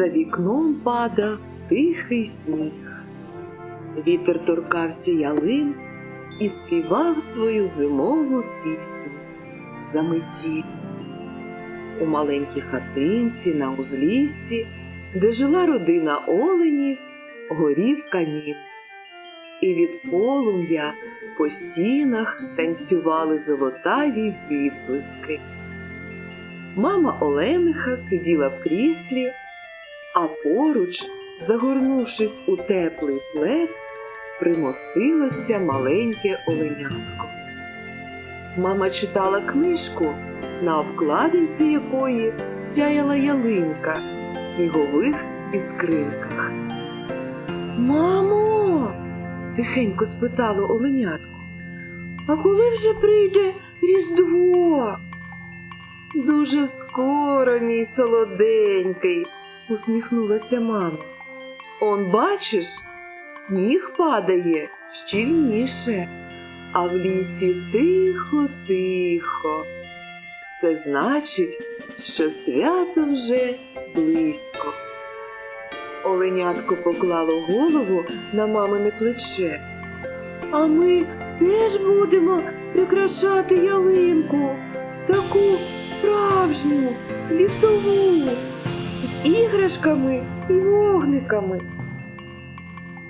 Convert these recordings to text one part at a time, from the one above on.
За вікном падав тихий сніг. Вітер торкався ялин і співав свою зимову пісню Заметіль. У маленькій хатинці на узліссі, де жила родина оленів, горів камін. І від полум'я по стінах танцювали золотаві відблиски. Мама Олениха сиділа в кріслі, а поруч, загорнувшись у теплий плед, примостилося маленьке оленятко. Мама читала книжку, на обкладинці якої сяяла ялинка в снігових іскринках. Мамо, тихенько спитало оленятко, а коли вже прийде Різдво? Дуже скоро, мій солоденький, усміхнулася мама. Он бачиш, сніг падає щільніше, а в лісі тихо-тихо. Це значить, що свято вже близько. Оленятко поклало голову на мамине плече. А ми теж будемо прикрашати ялинку, таку справжню, лісову, з іграшками і вогниками.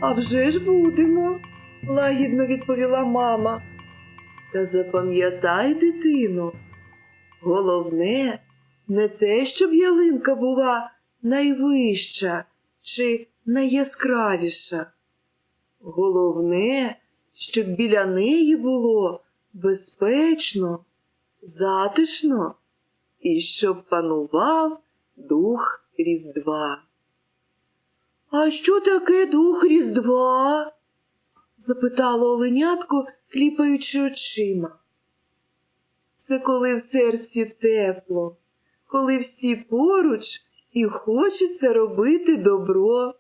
А вже ж будемо, лагідно відповіла мама. Та запам'ятай, дитино, головне не те, щоб ялинка була найвища чи найяскравіша. Головне, щоб біля неї було безпечно, затишно і щоб панував дух Різдва. А що таке дух Різдва? запитало оленятко, кліпаючи очима. Це коли в серці тепло, коли всі поруч і хочеться робити добро,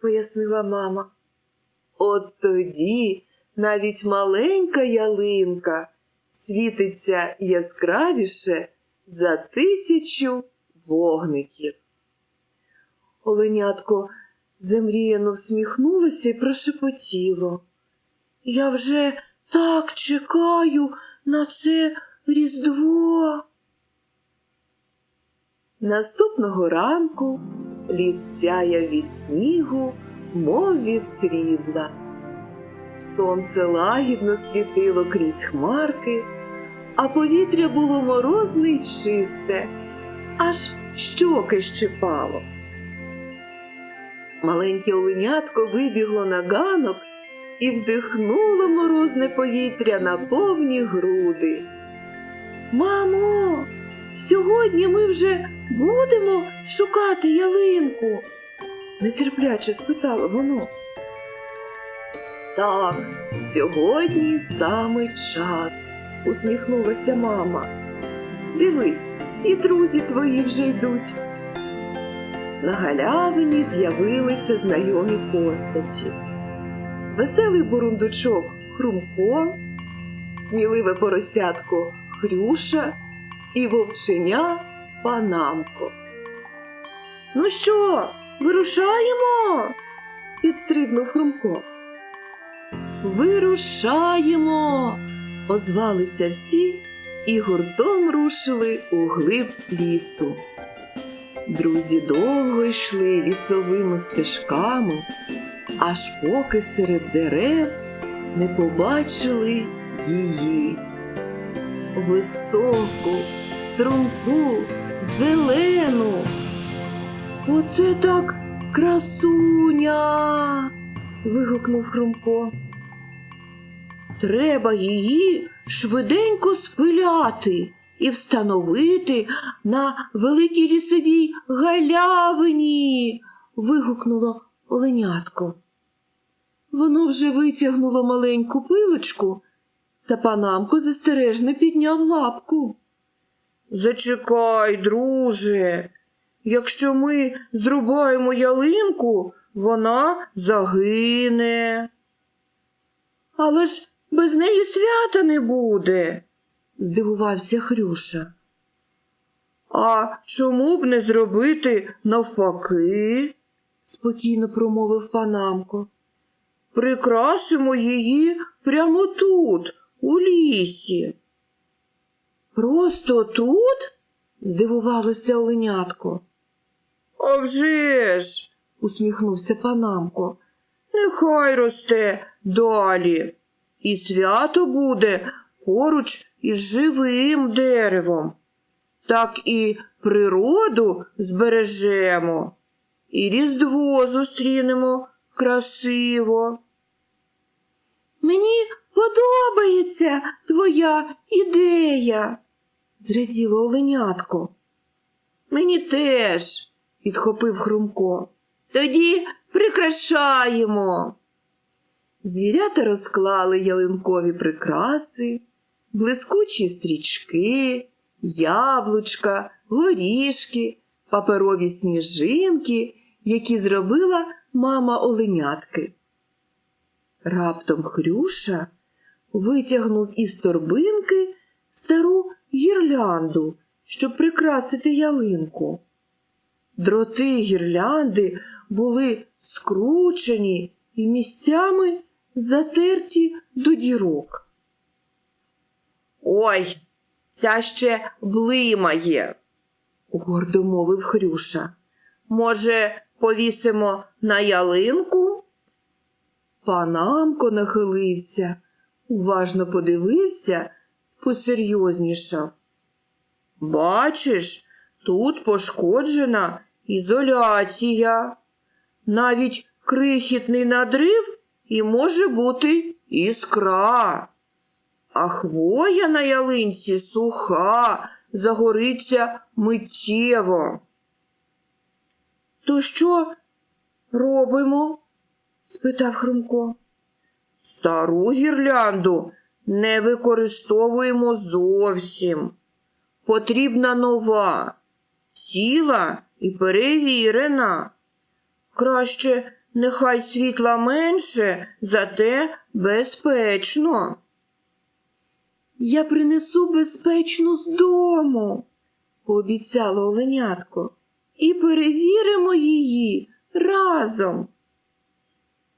пояснила мама. От тоді навіть маленька ялинка світиться яскравіше за тисячу вогників. Оленятко замріяно всміхнулося і прошепотіло. Я вже так чекаю на це Різдво. Наступного ранку ліс сяяв від снігу, мов від срібла. Сонце лагідно світило крізь хмарки, а повітря було морозне й чисте, аж щоки щипало. Маленьке оленятко вибігло на ганок і вдихнуло морозне повітря на повні груди. Мамо, сьогодні ми вже будемо шукати ялинку? нетерпляче спитало воно. Так, сьогодні саме час, усміхнулася мама. Дивись, і друзі твої вже йдуть. На галявині з'явилися знайомі постаті. Веселий бурундучок Хрумко, сміливе поросятко Хрюша і вовченя Панамко. Ну що, вирушаємо? підстрибнув Хрумко. Вирушаємо, озвалися всі і гуртом рушили у глиб лісу. Друзі довго йшли лісовими стежками, аж поки серед дерев не побачили її. Високу, струнку, зелену. Оце так красуня. вигукнув Хрумко. Треба її швиденько спиляти і встановити на великій лісовій галявині. вигукнуло оленятко. Воно вже витягнуло маленьку пилочку, та панамко застережно підняв лапку. Зачекай, друже, якщо ми зрубаємо ялинку, вона загине. Але ж без неї свята не буде, здивувався Хрюша. А чому б не зробити навпаки? спокійно промовив панамко. Прикрасимо її прямо тут, у лісі. Просто тут? здивувалося оленятко. «А вже ж!» – усміхнувся панамко. Нехай росте далі, і свято буде поруч із живим деревом. Так і природу збережемо, і Різдво зустрінемо красиво. Мені подобається твоя ідея, зраділо оленятко. Мені теж, підхопив Хрумко. Тоді прикрашаємо. Звірята розклали ялинкові прикраси, блискучі стрічки, яблучка, горішки, паперові сніжинки, які зробила мама оленятки. Раптом Хрюша витягнув із торбинки стару гірлянду, щоб прикрасити ялинку. Дроти гірлянди були скручені і місцями затерті до дірок. Ой, ця ще блимає, гордо мовив Хрюша. Може, повісимо на ялинку? Панамко нахилився, уважно подивився, посерйознішав. Бачиш, тут пошкоджена ізоляція. Навіть крихітний надрив і може бути іскра. А хвоя на ялинці суха, загориться миттєво. То що робимо? спитав Хрумко. Стару гірлянду не використовуємо зовсім. Потрібна нова, ціла і перевірена. Краще нехай світла менше, зате безпечно. Я принесу безпечну з дому, пообіцяло оленятко, і перевіримо її разом.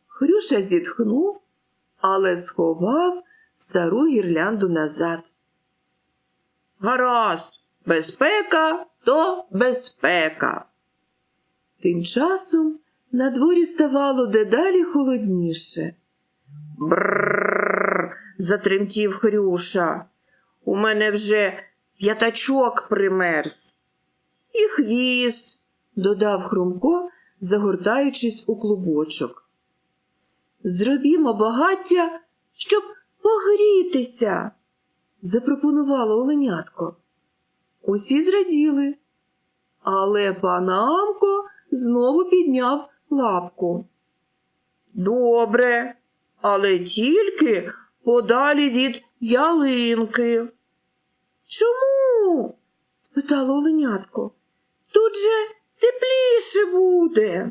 Хрюша зітхнув, але сховав стару гірлянду назад. Гаразд, безпека то безпека. Тим часом на дворі ставало дедалі холодніше. Брррр, затремтів Хрюша. У мене вже п'ятачок примерз. І хвіст, додав Хрумко, загортаючись у клубочок. Зробімо багаття, щоб погрітися, запропонувало оленятко. Усі зраділи, але панамко знову підняв лапку. Добре, але тільки подалі від ялинки. Чому? спитало оленятко. Тут же тепліше буде.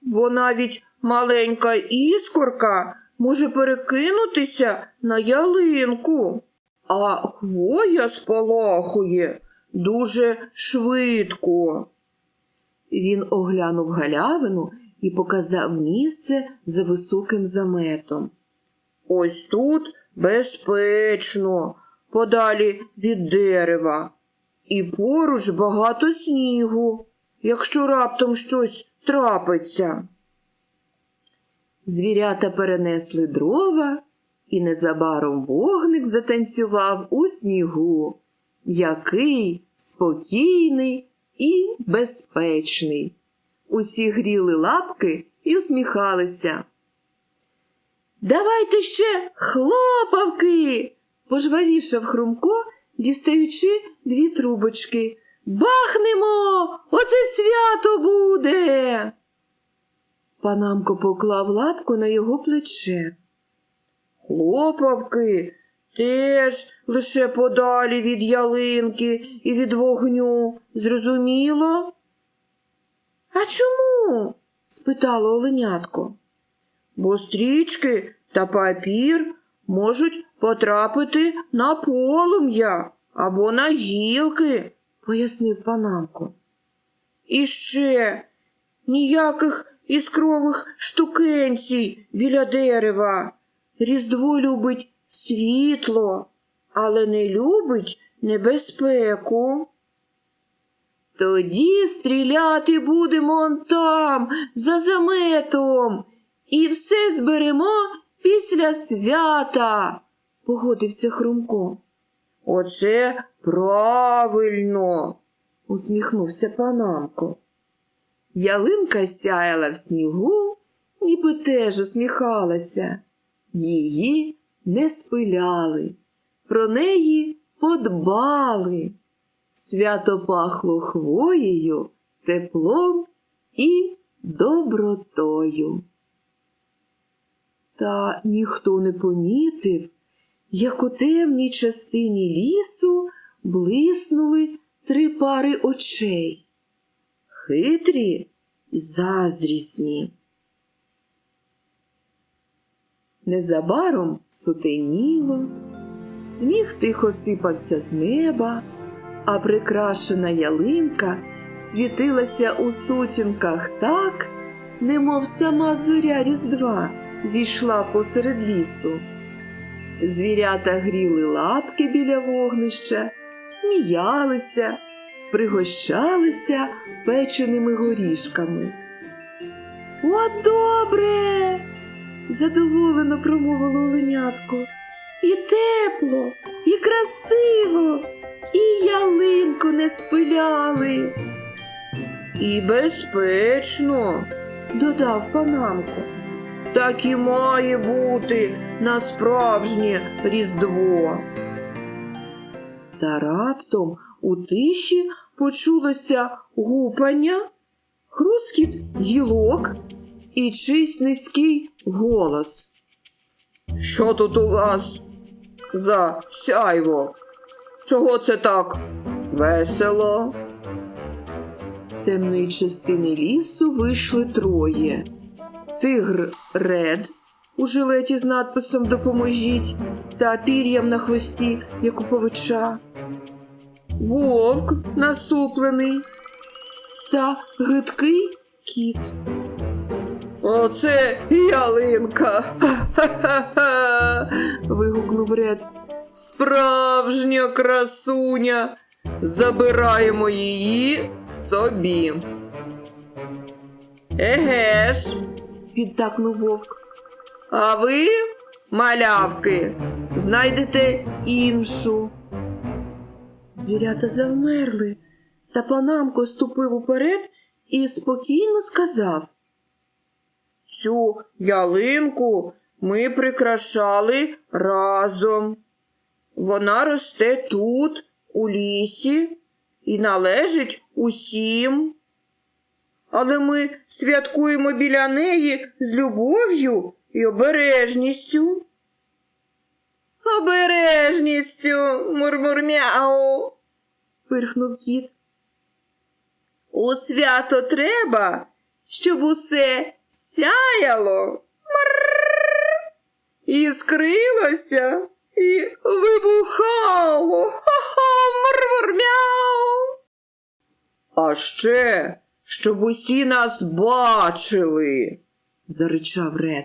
Бо навіть маленька іскорка може перекинутися на ялинку, а хвоя спалахує дуже швидко. Він оглянув галявину і показав місце за високим заметом. Ось тут безпечно, подалі від дерева, і поруч багато снігу, якщо раптом щось трапиться. Звірята перенесли дрова, і незабаром вогник затанцював у снігу, який спокійний і безпечний. Усі гріли лапки і усміхалися. Давайте ще хлопавки, пожвавішав Хрумко, дістаючи дві трубочки. Бахнемо! Оце свято буде. Панамко поклав лапку на його плече. Хлопавки теж лише подалі від ялинки і від вогню, зрозуміло? А чому? спитало оленятко. Бо стрічки та папір можуть потрапити на полум'я або на гілки, пояснив панамко. І ще ніяких іскрових штукенцій біля дерева. Різдво любить світло, але не любить небезпеку. Тоді стріляти будемо он там, за заметом, і все зберемо після свята, погодився Хрумко. Оце правильно, усміхнувся панамко. Ялинка сяяла в снігу, ніби теж усміхалася. Її не спиляли, про неї подбали. Свято пахло хвоєю, теплом і добротою. Та ніхто не помітив, як у темній частині лісу блиснули три пари очей. Хитрі й заздрісні. Незабаром сутеніло, сніг тихо сипався з неба, а прикрашена ялинка світилася у сутінках так, немов сама зоря Різдва зійшла посеред лісу. Звірята гріли лапки біля вогнища, сміялися, пригощалися печеними горішками. О, добре! Задоволено промовило оленятко. І тепло, і красиво, і ялинку не спиляли. І безпечно, додав панамко. Так і має бути на справжнє Різдво. Та раптом у тиші почулося гупання, хрускіт гілок і чийсь низький голос. Що тут у вас за сяйво? Чого це так весело? З темної частини лісу вийшли троє. Тигр Ред у жилеті з надписом Допоможіть та пір'ям на хвості, як у повича. Вовк насуплений та гидкий кіт. Оце ялинка. Ха-ха-ха. вигукнув Ред. Справжня красуня. Забираємо її собі. Еге ж, підтакнув вовк. А ви, малявки, знайдете іншу. Звірята завмерли, та панамко ступив уперед і спокійно сказав. Цю ялинку ми прикрашали разом. Вона росте тут, у лісі, і належить усім. Але ми святкуємо біля неї з любов'ю і обережністю. Обережністю, мурмурмяу, пирхнув кіт. У свято треба, щоб усе сяяло, Мрррр. і вибухало. Ха-ха, мурмурмяу. А ще, щоб усі нас бачили, заричав Ред.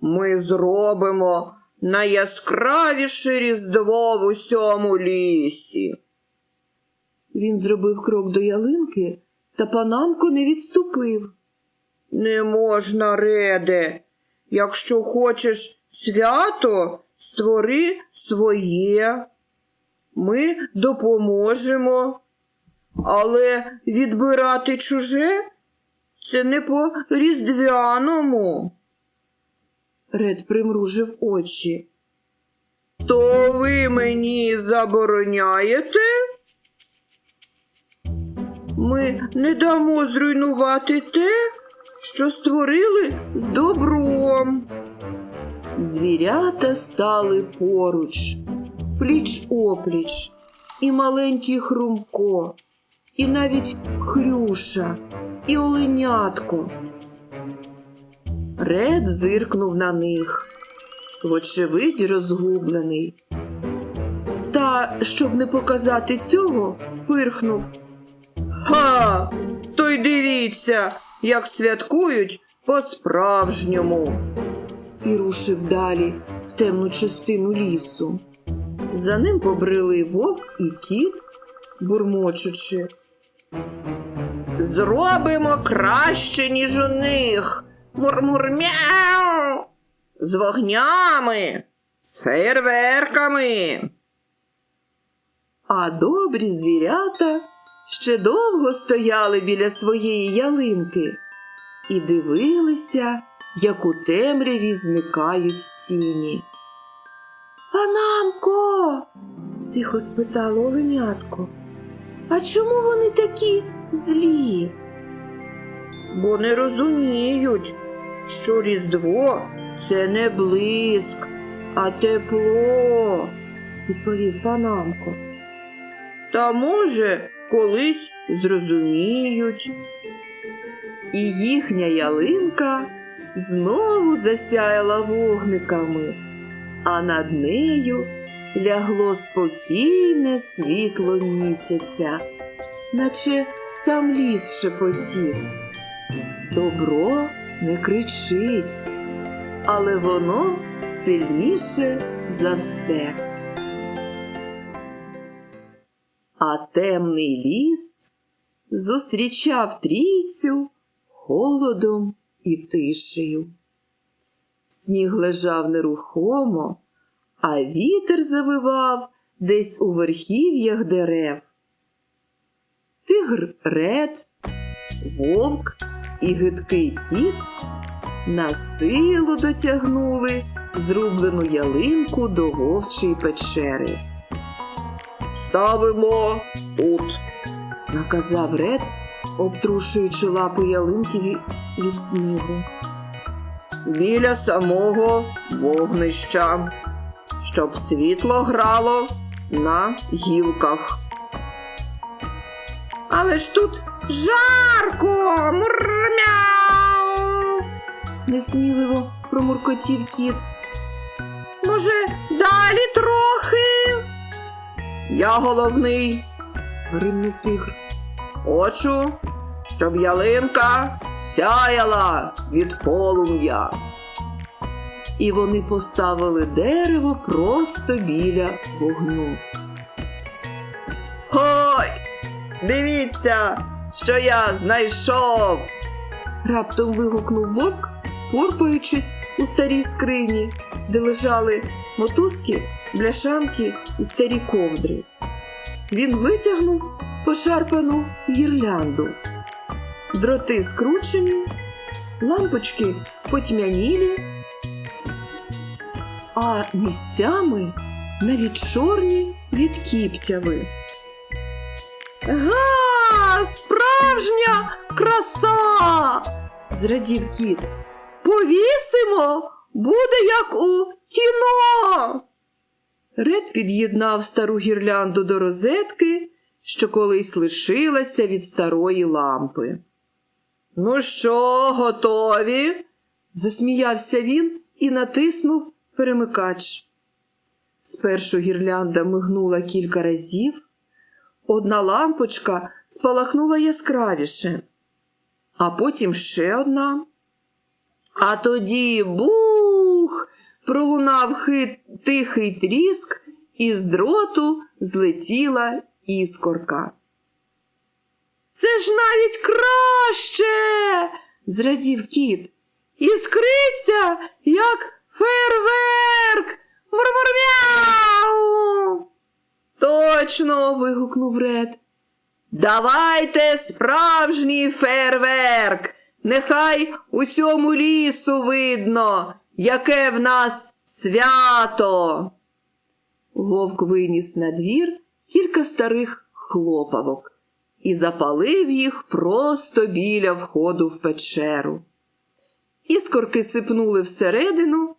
Ми зробимо найяскравіше різдво в усьому лісі. Він зробив крок до ялинки, та панамко не відступив. Не можна, Реде. Якщо хочеш свято, створи своє. Ми допоможемо. Але відбирати чуже це не по різдвяному. Ред примружив очі. То ви мені забороняєте? Ми не дамо зруйнувати те, що створили з добром. Звірята стали поруч, пліч опліч, і маленький хрумко, і навіть хрюша, і оленятко. Ред зиркнув на них, вочевидь розгублений. Та щоб не показати цього, пирхнув. Ха! То й дивіться, як святкують по-справжньому. І рушив далі в темну частину лісу. За ним побрели вовк і кіт, бурмочучи. Зробимо краще, ніж у них. Мурмурмяу. З вогнями, з фейерверками. А добрі звірята ще довго стояли біля своєї ялинки і дивилися, як у темряві зникають тіні. Панамко, тихо спитало оленятко. А чому вони такі злі? Бо не розуміють, що Різдво це не блиск, а тепло, відповів панамко. Та може, колись зрозуміють. І їхня ялинка знову засяяла вогниками, а над нею лягло спокійне світло місяця, наче сам ліс шепотів. Добро не кричить, але воно сильніше за все. А темний ліс зустрічав трійцю холодом і тишею. Сніг лежав нерухомо, а вітер завивав десь у верхів'ях дерев. Тигр ред, вовк і гидкий кіт на силу дотягнули зрублену ялинку до вовчої печери. Ставимо тут, наказав Ред, обтрушуючи лапу ялинки від снігу. Біля самого вогнища, щоб світло грало на гілках. Але ж тут жарко, мурмяу. Несміливо промуркотів кіт. Може, далі трохи? Я головний, гримнув тигр. Хочу, щоб ялинка сяяла від полум'я. І вони поставили дерево просто біля вогню. Ой, дивіться, що я знайшов. Раптом вигукнув вовк, порпаючись у старій скрині, де лежали мотузки, бляшанки і старі ковдри. Він витягнув пошарпану гірлянду. Дроти скручені, лампочки потьмянілі, а місцями навіть чорні від кіптяви. Га, справжня краса! зрадів кіт. Повісимо, буде як у кіно. Ред під'єднав стару гірлянду до розетки, що колись лишилася від старої лампи. Ну що, готові? засміявся він і натиснув перемикач. Спершу гірлянда мигнула кілька разів, одна лампочка спалахнула яскравіше, а потім ще одна. А тоді бух! Пролунав хит, тихий тріск, і з дроту злетіла іскорка. Це ж навіть краще, зрадів кіт. Іскриться, як фейерверк. Мурмурмяу. Точно. вигукнув Ред. Давайте справжній фейерверк. Нехай усьому лісу видно, яке в нас свято. Вовк виніс на двір кілька старих хлопавок і запалив їх просто біля входу в печеру. Іскорки сипнули всередину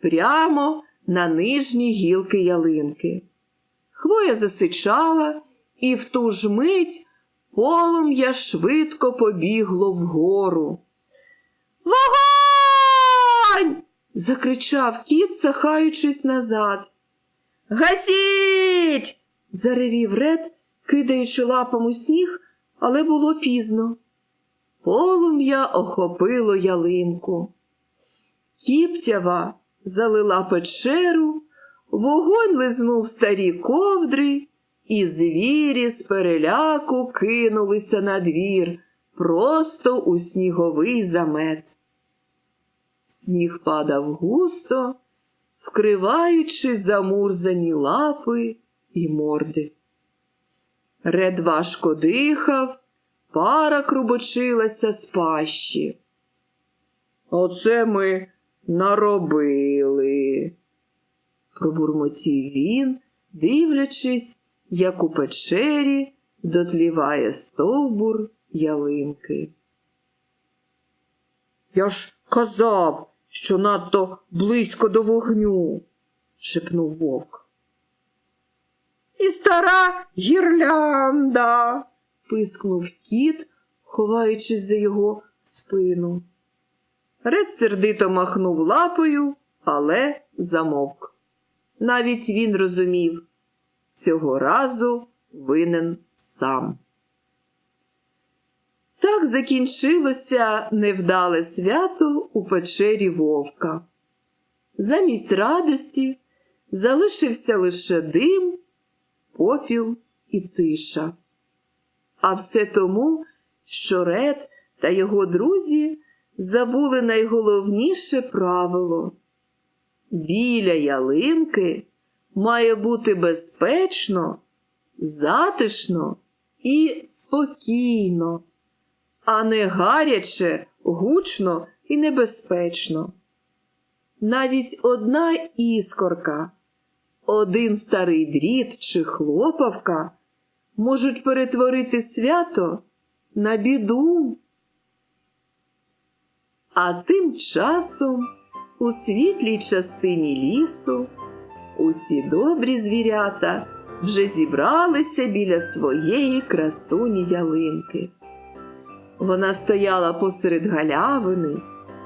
прямо на нижні гілки ялинки. Хвоя засичала, і в ту ж мить полум'я швидко побігло вгору. Вогонь! Закричав кіт, сахаючись назад. Гасіть! заревів ред, кидаючи лапом у сніг, але було пізно. Полум'я охопило ялинку. Кіптява залила печеру, вогонь лизнув старі ковдри, і звірі з переляку кинулися на двір просто у сніговий замет. Сніг падав густо, вкриваючи замурзані лапи і морди. Ред важко дихав, пара крубочилася з пащі. Оце ми наробили, пробурмотів він, дивлячись, як у печері дотліває стовбур ялинки. Я ж казав, що надто близько до вогню, шепнув вовк. І стара гірлянда, пискнув кіт, ховаючись за його спину. Ред сердито махнув лапою, але замовк. Навіть він розумів, цього разу винен сам. Так закінчилося невдале свято у печері вовка. Замість радості залишився лише дим, попіл і тиша. А все тому, що Ред та його друзі забули найголовніше правило. Біля ялинки має бути безпечно, затишно і спокійно, а не гаряче, гучно і небезпечно. Навіть одна іскорка, один старий дріт чи хлопавка можуть перетворити свято на біду. А тим часом у світлій частині лісу усі добрі звірята вже зібралися біля своєї красуні ялинки. Вона стояла посеред галявини,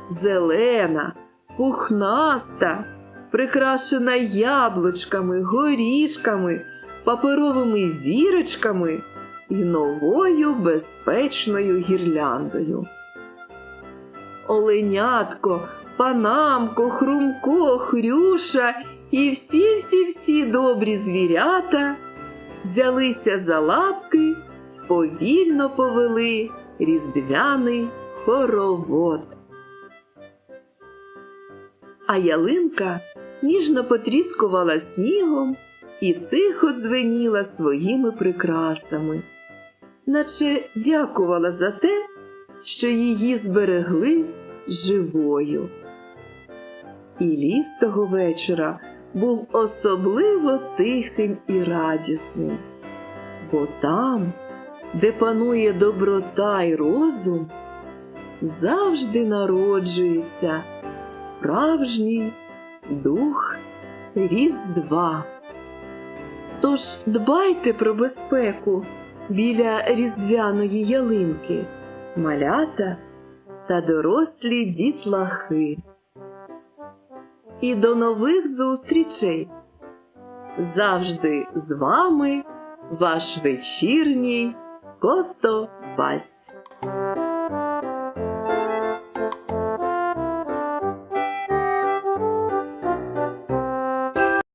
зелена, пухнаста, прикрашена яблучками, горішками, паперовими зірочками і новою безпечною гірляндою. Оленятко, панамко, хрумко, хрюша і всі-всі-всі добрі звірята взялися за лапки повільно повели різдвяний хоровод. А ялинка ніжно потріскувала снігом і тихо дзвеніла своїми прикрасами, наче дякувала за те, що її зберегли живою. І ліс того вечора був особливо тихим і радісним, бо там, де панує доброта й розум, завжди народжується справжній дух Різдва. Тож дбайте про безпеку біля різдвяної ялинки, малята та дорослі дітлахи. І до нових зустрічей! Завжди з вами ваш вечірній goto, paz.